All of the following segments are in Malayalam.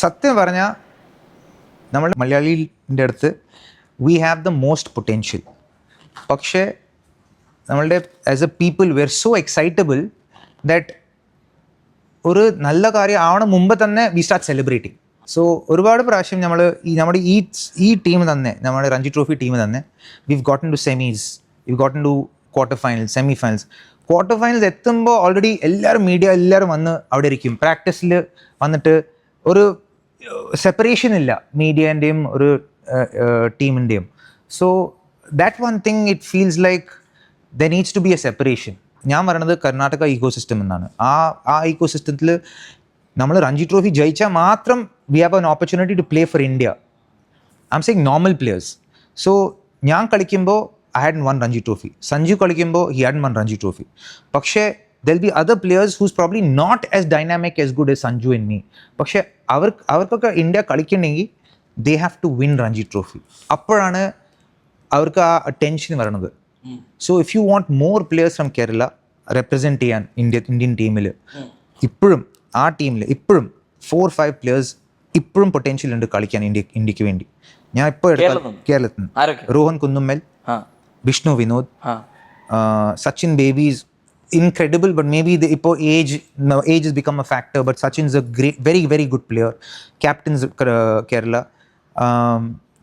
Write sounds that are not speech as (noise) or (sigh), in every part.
സത്യം പറഞ്ഞാൽ നമ്മൾ മലയാളിന്റെ അടുത്ത് we have the most potential പക്ഷേ നമ്മളുടെ as a people we are so excitable that ഒരു നല്ല കാര്യം ആവണ മുമ്പ് തന്നെ വി സ്റ്റാർട്ട് സെലിബ്രേറ്റിംഗ് സോ ഒരുപാട് പ്രാവശ്യം നമ്മൾ ഈ നമ്മുടെ ഈ ഈ ടീം തന്നെ നമ്മുടെ രഞ്ജി ട്രോഫി ടീം തന്നെ we've gotten to semis we've gotten to quarter finals semi finals quarter finals എത്തുമ്പോൾ ഓൾറെഡി എല്ലാവരും മീഡിയ എല്ലാവരും വന്ന് അവിടെ ഇരിക്കും. പ്രാക്ടീസിൽ വന്നിട്ട് ഒരു സെപ്പറേഷൻ ഇല്ല. മീഡിയേന്റെയും ഒരു ടീമിന്റെയും. So that one thing it feels like the needs to be a separation ഞാൻ പറയണത് കർണാടക ഈക്കോ സിസ്റ്റം എന്നാണ്. ആ ആ ഈക്കോ സിസ്റ്റത്തിൽ നമ്മൾ രഞ്ജി ട്രോഫി ജയിച്ചാൽ മാത്രം we have an opportunity to play for India I'm saying normal players so ഞാൻ കളിക്കുമ്പോൾ I had one Ranji trophy Sanju കളിക്കുമ്പോൾ he had one Ranji trophy പക്ഷേ they'll be other players who's probably not as dynamic as good as Sanju in me പക്ഷേ അവർ അവർക്കൊക്കെ India കളിക്കണമെങ്കിൽ they have to win Ranji trophy അപ്പോഴാണ് അവർക്ക് ആ ടെൻഷൻ വരണത്. So if you want more players from Kerala represent ചെയ്യാൻ ഇന്ത്യ ഇന്ത്യൻ ടീമിൽ ഇപ്പോഴും ആ ടീമിൽ ഇപ്പോഴും ഫോർ ഫൈവ് പ്ലെയേഴ്സ് ഇപ്പോഴും പൊട്ടൻഷ്യൽ ഉണ്ട് കളിക്കാൻ ഇന്ത്യ ഇന്ത്യയ്ക്ക് വേണ്ടി. ഞാൻ ഇപ്പോൾ കേരളത്തിൽ നിന്ന്? കേരളത്തിൽ നിന്ന്. Rohan Kunnummal Vishnu Vinod Sachin is incredible, but maybe the ഇപ്പോൾ age no, age has become a factor. But Sachin's a great, very very good player. Captains uh, Kerala Um,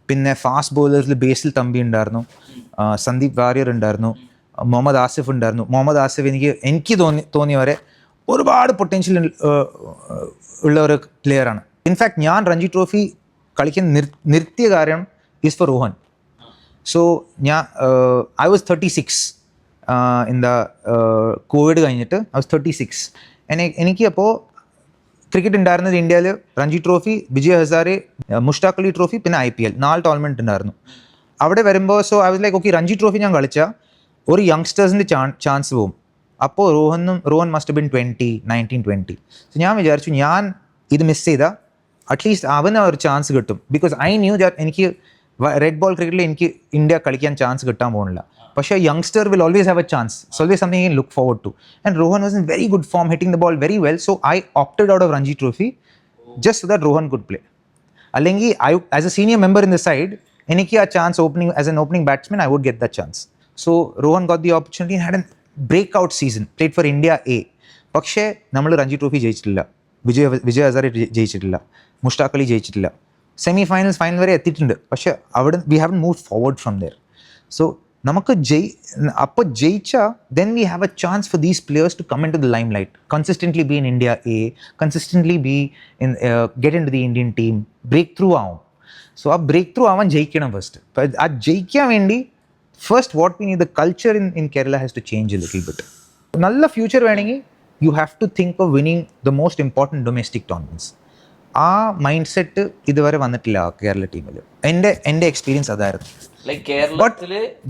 പിന്നെ ഫാസ്റ്റ് ബോളേഴ്സിൽ ബേസിൽ തമ്പി ഉണ്ടായിരുന്നു. സന്ദീപ് വാര്യർ ഉണ്ടായിരുന്നു. മുഹമ്മദ് ആസിഫ് ഉണ്ടായിരുന്നു. മുഹമ്മദ് ആസിഫ് എനിക്ക് എനിക്ക് തോന്നി തോന്നിയവരെ ഒരുപാട് പൊട്ടൻഷ്യൽ ഉള്ള ഒരു പ്ലെയറാണ് ഇൻഫാക്ട് ഞാൻ രഞ്ജി ട്രോഫി കളിക്കാൻ നിർ നിർത്തിയ കാരണം ഈസ് ഫോർ റോഹൻ സോ ഞാൻ I was thirty six the covid കഴിഞ്ഞിട്ട് ഐ വാസ് തേർട്ടി സിക്സ് എനിക്ക് അപ്പോൾ ക്രിക്കറ്റ് ഉണ്ടായിരുന്നത് ഇന്ത്യയിൽ രഞ്ജി ട്രോഫി വിജയ് ഹസാരെ മുഷ്താഖ് അലി ട്രോഫി പിന്നെ ഐ പി എൽ നാല് ടോർണമെന്റ് ഉണ്ടായിരുന്നു. അവിടെ വരുമ്പോൾ so I was like okay Ranji trophy ഞാൻ കളിച്ച ഒരു യങ്സ്റ്റേഴ്സിന്റെ ചാൻസ് പോവും. അപ്പോൾ റോഹനും Rohan must been twenty nineteen twenty so ഞാൻ വിചാരിച്ചു ഞാൻ ഇത് മിസ് ചെയ്താൽ അറ്റ്ലീസ്റ്റ് അവന് ഒരു ചാൻസ് കിട്ടും. ബിക്കോസ് ഐ ന്യൂ ദാറ്റ് എനിക്ക് റെഡ് ബോൾ ക്രിക്കറ്റിൽ എനിക്ക് ഇന്ത്യ കളിക്കാൻ ചാൻസ് കിട്ടാൻ പോകുന്നില്ല. പക്ഷേ youngster will always have a chance it's always something you look forward to and Rohan was in very good form hitting the ball very well so I opted out of Ranji trophy just so that Rohan could play അല്ലെങ്കിൽ I as a senior member in the side എനിക്ക് ആ chance opening as an opening batsman I would get the chance so Rohan got the opportunity had an break out season played for India A പക്ഷേ നമ്മൾ രഞ്ജി ട്രോഫി ജയിച്ചിട്ടില്ല. വിജയ് വിജയ് ഹസാരെ ജയി- ജയിച്ചിട്ടില്ല. മുഷ്താഖ് അലി ജയിച്ചിട്ടില്ല. സെമി ഫൈനൽസ് ഫൈനൽ വരെ എത്തിയിട്ടുണ്ട്. പക്ഷേ അവിടെ we have move forward from there so നമുക്ക് ജയി അപ്പോൾ ജയിച്ചാൽ then we have a chance for these players to come into the limelight consistently be in India A consistently be in get in to the Indian team breakthrough ആവും. സോ ആ ബ്രേക്ക് ത്രൂ ആവാൻ ജയിക്കണം ഫസ്റ്റ് ആ ജയിക്കാൻ വേണ്ടി first what mean the culture in in Kerala has to change little bit നല്ല ഫ്യൂച്ചർ വേണമെങ്കിൽ you have to think of winning the most important domestic tournaments ആ മൈൻഡ് സെറ്റ് ഇതുവരെ വന്നിട്ടില്ല കേരള ടീമിൽ എന്റെ എന്റെ എക്സ്പീരിയൻസ് അതായിരുന്നു.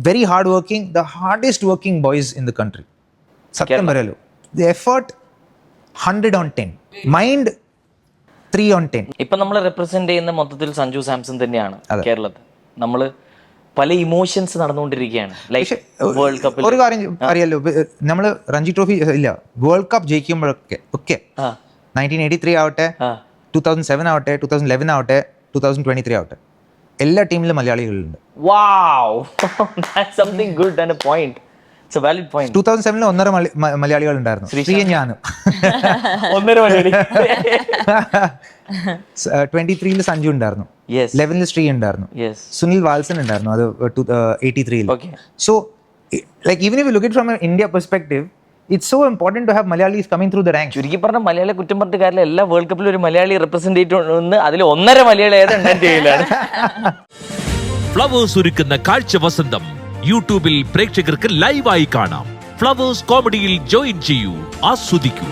Very hard working the hardest working boys in the country സത്യം പറയല്ലോ the effort hundred on ten mind three on ten ഇപ്പൊ നമ്മൾ റെപ്രസെന്റ് ചെയ്യുന്ന മൊത്തത്തിൽ സഞ്ജു സാംസൺ തന്നെയാണ് കേരളത്തിൽ. നമ്മൾ പല ഇമോഷൻസ് നടന്നുകൊണ്ടിരിക്കുകയാണ്. ലൈക്ക് വേൾഡ് കപ്പ് ഒരു കാര്യം അറിയാലോ നമ്മൾ രഞ്ജി ട്രോഫി ഇല്ല വേൾഡ് കപ്പ് ജയിക്കുമ്പോഴൊക്കെ ഒക്കെ. ആ. നയന്റീൻ എയ്റ്റി ത്രീ ആവട്ടെ ടൂ തൗസൻഡ് സെവൻ ആവട്ടെ ടൂ തൗസൻഡ് ലെവൻ ആവട്ടെ ടൂ തൗസൻഡ് ട്വന്റി ത്രീ ആവട്ടെ. എല്ലാ ടീമിലും മലയാളികളുണ്ട്. ടൂ തൗസൻഡ് സെവനിൽ ഒന്നര മലയാളികൾ ഉണ്ടായിരുന്നു ശ്രീ ഞാനും. (laughs) ഒന്നര മലയാളി. (laughs) ട്വന്റി ത്രീയിൽ സഞ്ജു ഉണ്ടായിരുന്നു. ലെവനിൽ ശ്രീ ഉണ്ടായിരുന്നു. സുനിൽ വാൽസൺ ഉണ്ടായിരുന്നു. അത് എയ്റ്റി ത്രീയിൽ so like even if look it from India perspective it's so important to have Malayalis coming through the rank ചുരുക്കി പറഞ്ഞ മലയാളി കുറ്റം പറഞ്ഞിട്ട് കാര്യമില്ല എല്ലാ വേൾഡ് കപ്പിലും ഒരു മലയാളി റെപ്രസെന്റേറ്റീവ് ഉണ്ട് അതിൽ ഒന്നര മലയാളി ഏത് ഇന്ത്യയിലാണ് ഫ്ലവേഴ്സ് ഒരുക്കുന്ന കാഴ്ച വസന്തം യൂട്യൂബിൽ പ്രേക്ഷകർക്ക് ലൈവായി കാണാം. ഫ്ലവേഴ്സ് കോമഡിയിൽ ജോയിൻ ചെയ്യൂ ആസ്വദിക്കൂ.